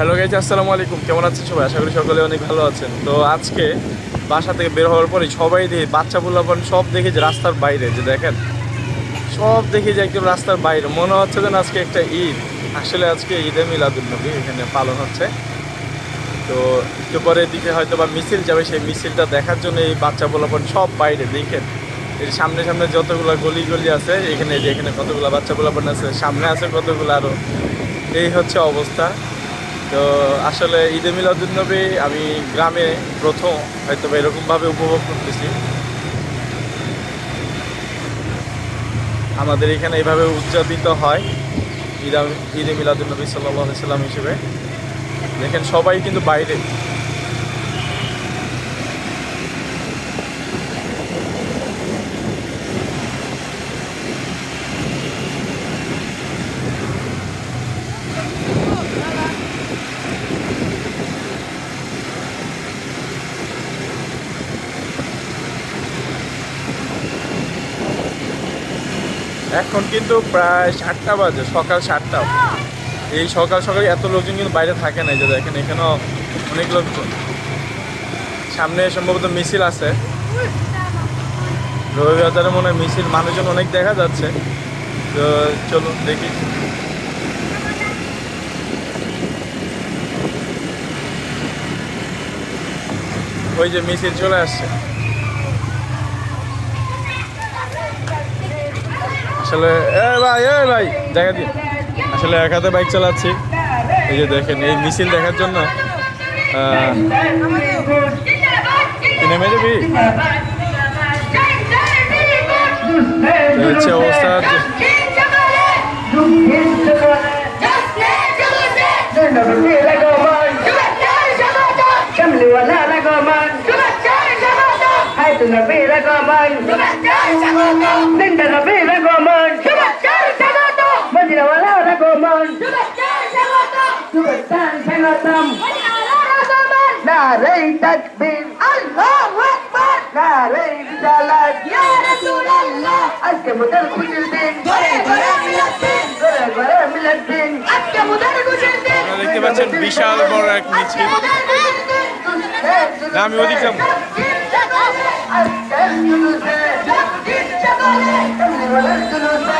Hello guys আসসালামু আলাইকুম। কেমন আছেন সবাই? আশা করি সকলে অনেক ভালো আছেন। তো আজকে বাসা থেকে বের হওয়ার পরে সবাই দেখি বাচ্চা পোলাপন সব দেখি যে রাস্তার বাইরে, যে দেখেন, সব দেখি যে একদম রাস্তার বাইরে। মনে হচ্ছে যেন আজকে একটা ঈদ। আসলে আজকে ঈদে মিলাদুলনবী এখানে পালন হচ্ছে। তো একটু পরের দিকে হয়তো বা মিছিল যাবে, সেই মিছিলটা দেখার জন্য এই বাচ্চা পোলাপন সব বাইরে। দেখেন এই সামনে সামনে যতগুলো গলি গলি আছে, এখানে যে এখানে কতগুলো বাচ্চা পোলাপন আছে, সামনে আছে কতগুলো আরও এই হচ্ছে অবস্থা। তো আসলে ঈদে মিলাদুলনবী আমি গ্রামে প্রথম হয়তো বা এরকমভাবে উপভোগ করতেছি। আমাদের এখানে এইভাবে উদযাপিত হয় ঈদ ঈদে মিলাদুলনবী সাল্লাহ সাল্লাম হিসেবে। দেখেন সবাই কিন্তু বাইরে। এখন কিন্তু প্রায় সাতটা বাজে, সকাল সাতটা। এই সকাল সকালে এত লোকজন কিন্তু বাইরে থাকে না যে দেখেন, এখানেও অনেক লোকজন। সামনে সম্ভবত মিছিল আছে। রবিবাজারে মনে হয় মিছিল, মানুষজন অনেক দেখা যাচ্ছে। তো চলুন দেখি। ওই যে মিছিল চলে আসছে। আসলে এ ভাই এ ভাই জায়গা দিন আসলে এক হাতে বাইক চালাচ্ছি। এই যে দেখেন এই মিছিল দেখার জন্য নেমে যাবি হচ্ছে অবস্থা যে- নারে তাকবীর আল্লাহু আকবার নারে রিসালাত ইয়া রাসূলুল্লাহ আজকে মোদের খুশির দিন ঘরে ঘরে মিলাদ দিন ঘরে ঘরে মিলাদ দিন আজকে মোদের খুশির দিন আপনারা দেখতে পাচ্ছেন বিশাল বড় এক মিছিল না, আমি ওদিক যাব। বিশাল